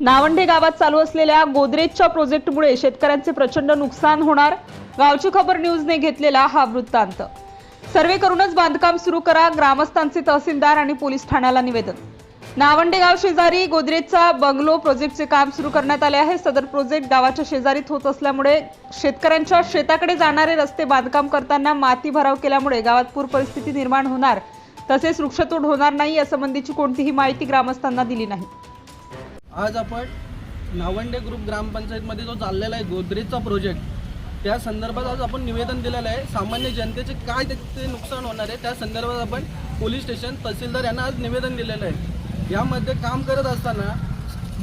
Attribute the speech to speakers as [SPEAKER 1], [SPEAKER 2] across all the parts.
[SPEAKER 1] नावंडे गावात चालू असलेल्या गोदरेजच्या प्रोजेक्टमुळे शेतकऱ्यांचे प्रचंड नुकसान होणार? गावची खबर न्यूजने घेतलेला हा वृत्तांत. सर्वे करूनच बांधकाम सुरू करा ग्रामस्थांचे तहसीलदार आणि पोलीस ठाण्याला निवेदन. नावंडे गाव शेजारी गोदरेजचा बंगलो प्रोजेक्टचे काम सुरू करण्यात आले आहे. सदर प्रोजेक्ट गावाच्या शेजारीत होत असल्यामुळे शेतकऱ्यांच्या शेताकडे जाणारे रस्ते बांधकाम करताना माती भराव केल्यामुळे गावात पूर परिस्थिती निर्माण होणार. तसेच वृक्षतोड होणार नाही यासंबंधीची कोणतीही माहिती ग्रामस्थांना दिली नाही.
[SPEAKER 2] आज आपण नावंडे ग्रुप ग्रामपंचायतमध्ये जो चाललेला आहे गोदरेजचा प्रोजेक्ट त्या संदर्भात आज आपण निवेदन दिलेलं आहे. सामान्य जनतेचे काय ते नुकसान होणार आहे त्या संदर्भात आपण पोलीस स्टेशन तहसीलदार यांना आज निवेदन दिलेलं आहे. यामध्ये काम करत असताना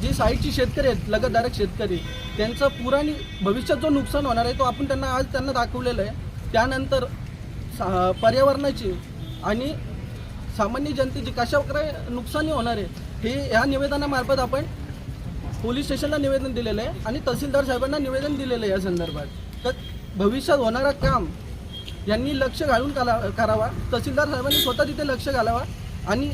[SPEAKER 2] जी साईडची शेतकरी आहेत लगतधारक शेतकरी त्यांचं पुराणी भविष्यात जो नुकसान होणार आहे तो आपण त्यांना आज त्यांना दाखवलेलं आहे. त्यानंतर सा पर्यावरणाची आणि सामान्य जनतेची कशा प्रकारे नुकसानी होणार आहे हे ह्या निवेदनामार्फत आपण पोलीस स्टेशनला निवेदन दिलेलं आहे आणि तहसीलदार साहेबांना निवेदन दिलेलं आहे या संदर्भात. तर भविष्यात होणारं काम यांनी लक्ष घालून करावा तहसीलदार साहेबांनी स्वतः तिथे लक्ष घालावा आणि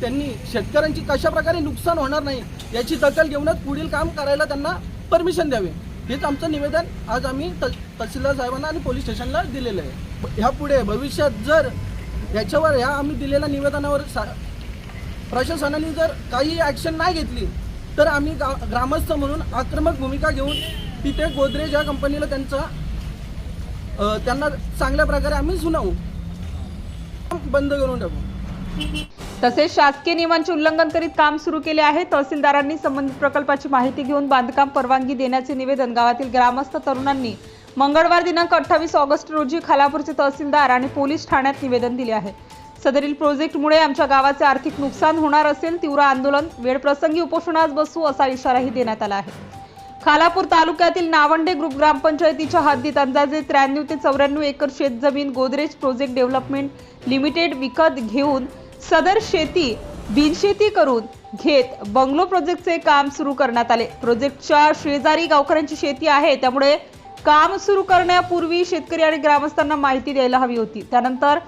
[SPEAKER 2] त्यांनी शेतकऱ्यांची कशा प्रकारे नुकसान होणार नाही याची दखल घेऊनच पुढील काम करायला त्यांना परमिशन द्यावे. हेच आमचं निवेदन आज आम्ही त तहसीलदार साहेबांना आणि पोलीस स्टेशनला दिलेलं आहे. ह्या पुढे भविष्यात जर याच्यावर ह्या आम्ही दिलेल्या निवेदनावर सा प्रशासनाने जर काही ॲक्शन नाही घेतली तर आम्ही गा ग्रामस्थ म्हणून आक्रमक भूमिका घेऊन तिथे गोदरेज या कंपनीला त्यांचा त्यांना चांगल्या प्रकारे आम्ही सुनावू. बंद करून टाकू.
[SPEAKER 1] तसेच शासकीय नियमांचे उल्लंघन करीत काम सुरू केले आहे. तहसीलदारांनी संबंधित प्रकल्पाची माहिती घेऊन बांधकाम परवानगी देण्याचे निवेदन गावातील ग्रामस्थ तरुणांनी मंगळवार दिनांक अठ्ठावीस ऑगस्ट रोजी खालापूरचे तहसीलदार आणि पोलीस ठाण्यात निवेदन दिले आहे. सदरील प्रोजेक्टमुळे आमच्या गावाचे आर्थिक नुकसान होणार असेल तीव्र आंदोलन वेळप्रसंगी उपोषणास बसू असा इशाराही देण्यात आला आहे. खालापूर तालुक्यातील नावंडे ग्रुप ग्रामपंचायतीच्या हद्दीत अंदाजे त्र्याण्णव ते चौऱ्याण्णव एकर शेतजमीन गोदरेज प्रोजेक्ट डेव्हलपमेंट लिमिटेड विकत घेऊन सदर शेती बिनशेती करून घेत बंगलो प्रोजेक्टचे काम सुरू करण्यात आले. प्रोजेक्टच्या शेजारी गावकऱ्यांची शेती आहे त्यामुळे काम सुरू करण्यापूर्वी शेतकरी आणि ग्रामस्थांना माहिती द्यायला हवी होती. त्यानंतर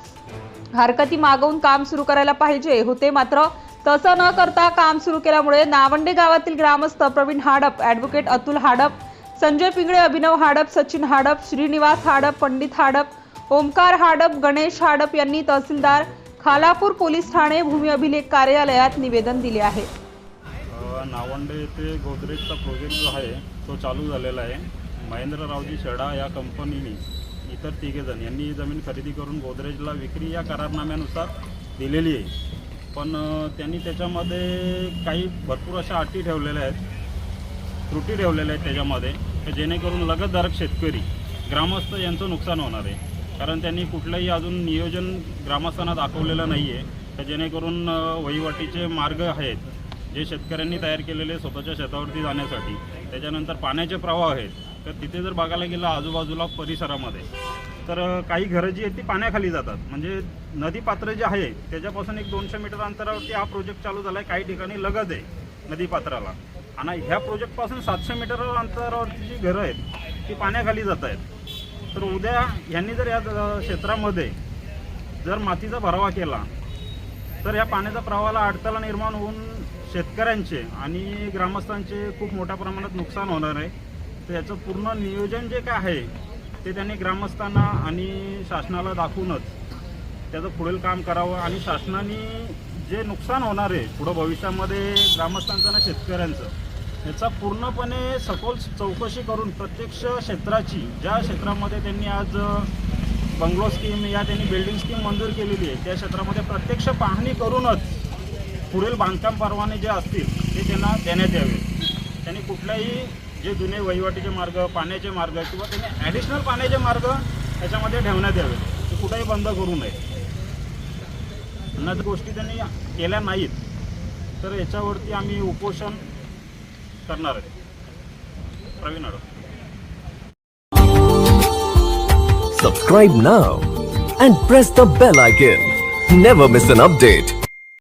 [SPEAKER 1] हरकती मागवून काम सुरू करायला पाहिजे होते मात्र तसं न करता काम सुरू केल्यामुळे नावंडे गावातील ग्रामस्थ प्रवीण हाडप ॲडव्होकेट अतुल हाडप संजय पिंगळे अभिनव हाडप सचिन हाडप श्रीनिवास हाडप पंडित हाडप ओमकार हाडप गणेश हाडप यांनी तहसीलदार खालापूर पोलीस ठाणे भूमी अभिलेख कार्यालयात निवेदन दिले आहे.
[SPEAKER 3] नावंडे येथे गोदरेजचा प्रोजेक्ट जो आहे तो चालू झालेला आहे. महेंद्ररावजी शेडा या कंपनीने इतर तिघेजण यांनी ही जमीन खरेदी करून गोदरेजला विक्री या करारनाम्यानुसार दिलेली आहे. पण त्यांनी त्याच्यामध्ये काही भरपूर अशा अटी ठेवलेल्या आहेत त्रुटी ठेवलेल्या आहेत त्याच्यामध्ये जेणेकरून लगतधारक शेतकरी ग्रामस्थ यांचं नुकसान होणार आहे. कारण त्यांनी कुठलंही अजून नियोजन ग्रामस्थांना दाखवलेलं नाही आहे तर जेणेकरून वहिवाटीचे मार्ग आहेत जे शेतकऱ्यांनी तयार केलेले स्वतःच्या शेतावरती जाण्यासाठी. त्याच्यानंतर पाण्याचे प्रवाह आहेत. तर तिथे जर बघायला गेलं आजूबाजूला परिसरामध्ये तर काही घरं जी आहेत ती पाण्याखाली जातात. म्हणजे नदी पात्र जे आहे त्याच्यापासून एक दोनशे मीटर अंतरावरती हा प्रोजेक्ट चालू झाला आहे काही ठिकाणी लगत आहे नदी पात्राला. आणि ह्या प्रोजेक्टपासून सातशे मीटर अंतरावरती जी घरं आहेत ती पाण्याखाली जात आहेत. तर उद्या यांनी जर या क्षेत्रामध्ये जर मातीचा भरावा केला तर या पाण्याचा प्रवाहाला अडथळा निर्माण होऊन शेतकऱ्यांचे आणि ग्रामस्थांचे खूप मोठ्या प्रमाणात नुकसान होणार आहे. तर याचं पूर्ण नियोजन जे काय आहे ते त्यांनी ग्रामस्थांना आणि शासनाला दाखवूनच त्याचं पुढील काम करावं आणि शासनाने जे नुकसान होणार आहे पुढं भविष्यामध्ये ग्रामस्थांचं आणि शेतकऱ्यांचं याचा पूर्णपणे सखोल चौकशी करून प्रत्यक्ष क्षेत्राची ज्या क्षेत्रामध्ये त्यांनी आज बंगलो स्कीम या त्यांनी बिल्डिंग स्कीम मंजूर केलेली आहे त्या क्षेत्रामध्ये प्रत्यक्ष पाहणी करूनच पुढील बांधकाम परवाने जे असतील ते त्यांना देण्यात यावे. त्यांनी कुठल्याही जे जुने वहिवाटीचे मार्ग पाण्याचे मार्ग किंवा त्यांनी ॲडिशनल पाण्याचे मार्ग त्याच्यामध्ये ठेवण्यात यावे. ते कुठेही बंद करू नये. अन्य गोष्टी त्यांनी केल्या नाहीत तर याच्यावरती आम्ही उपोषण करणार आहे. Pravin Adav
[SPEAKER 4] Subscribe now and press the bell icon. Never miss an update